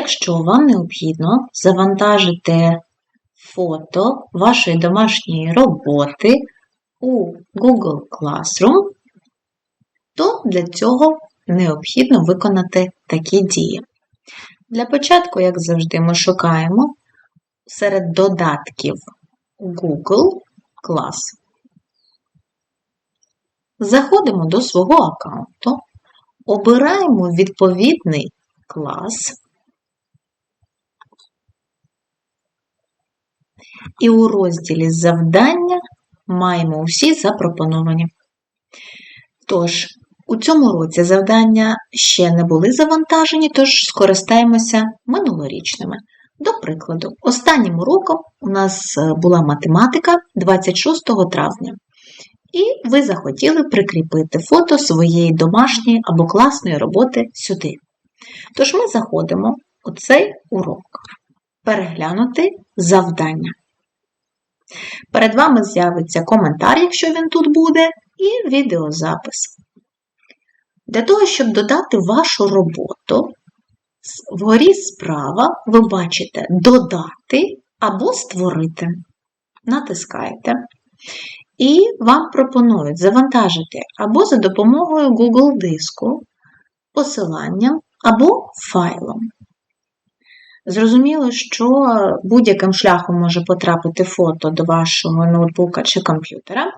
Якщо вам необхідно завантажити фото вашої домашньої роботи у Google Classroom, то для цього необхідно виконати такі дії. Для початку, як завжди, ми шукаємо серед додатків Google Class. Заходимо до свого аккаунту, обираємо відповідний клас і у розділі Завдання маємо усі запропоновані. Тож, у цьому році завдання ще не були завантажені, тож скористаємося минулорічними. До прикладу, останнім уроком у нас е, була математика 26 травня. І ви захотіли прикріпити фото своєї домашньої або класної роботи сюди. Тож ми заходимо у цей урок. Переглянути завдання. Перед вами з'явиться коментар, якщо він тут буде, і відеозапис. Для того, щоб додати вашу роботу, вгорі справа ви бачите Додати або Створити. Натискаєте. І вам пропонують завантажити або за допомогою Google диску, посиланням, або файлом. Зрозуміло, що будь-яким шляхом може потрапити фото до вашого ноутбука чи комп'ютера. Е,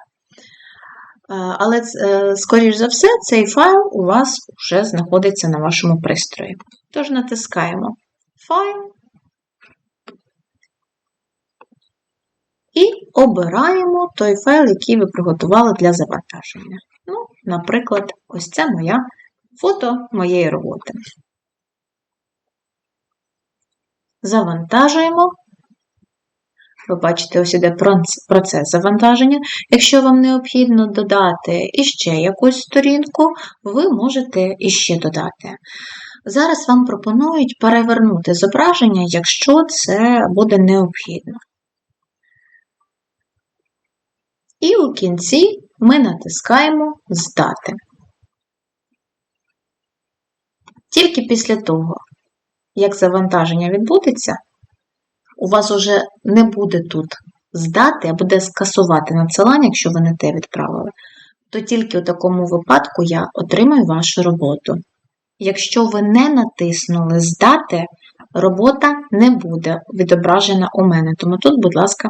Але, е, скоріш за все, цей файл у вас вже знаходиться на вашому пристрої. Тож натискаємо Файл і обираємо той файл, який ви приготували для завантаження. Ну, Наприклад, ось це моя фото моєї роботи. Завантажуємо. Ви бачите, ось іде процес завантаження. Якщо вам необхідно додати іще якусь сторінку, ви можете іще додати. Зараз вам пропонують перевернути зображення, якщо це буде необхідно. І у кінці ми натискаємо Здати. Тільки після того, як завантаження відбудеться, у вас уже не буде тут здати, а буде скасувати надсилання, якщо ви не те відправили, то тільки у такому випадку я отримаю вашу роботу. Якщо ви не натиснули Здати, робота не буде відображена у мене, тому тут, будь ласка,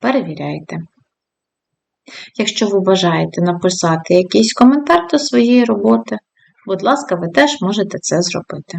перевіряйте. Якщо ви бажаєте написати якийсь коментар до своєї роботи, будь ласка, ви теж можете це зробити.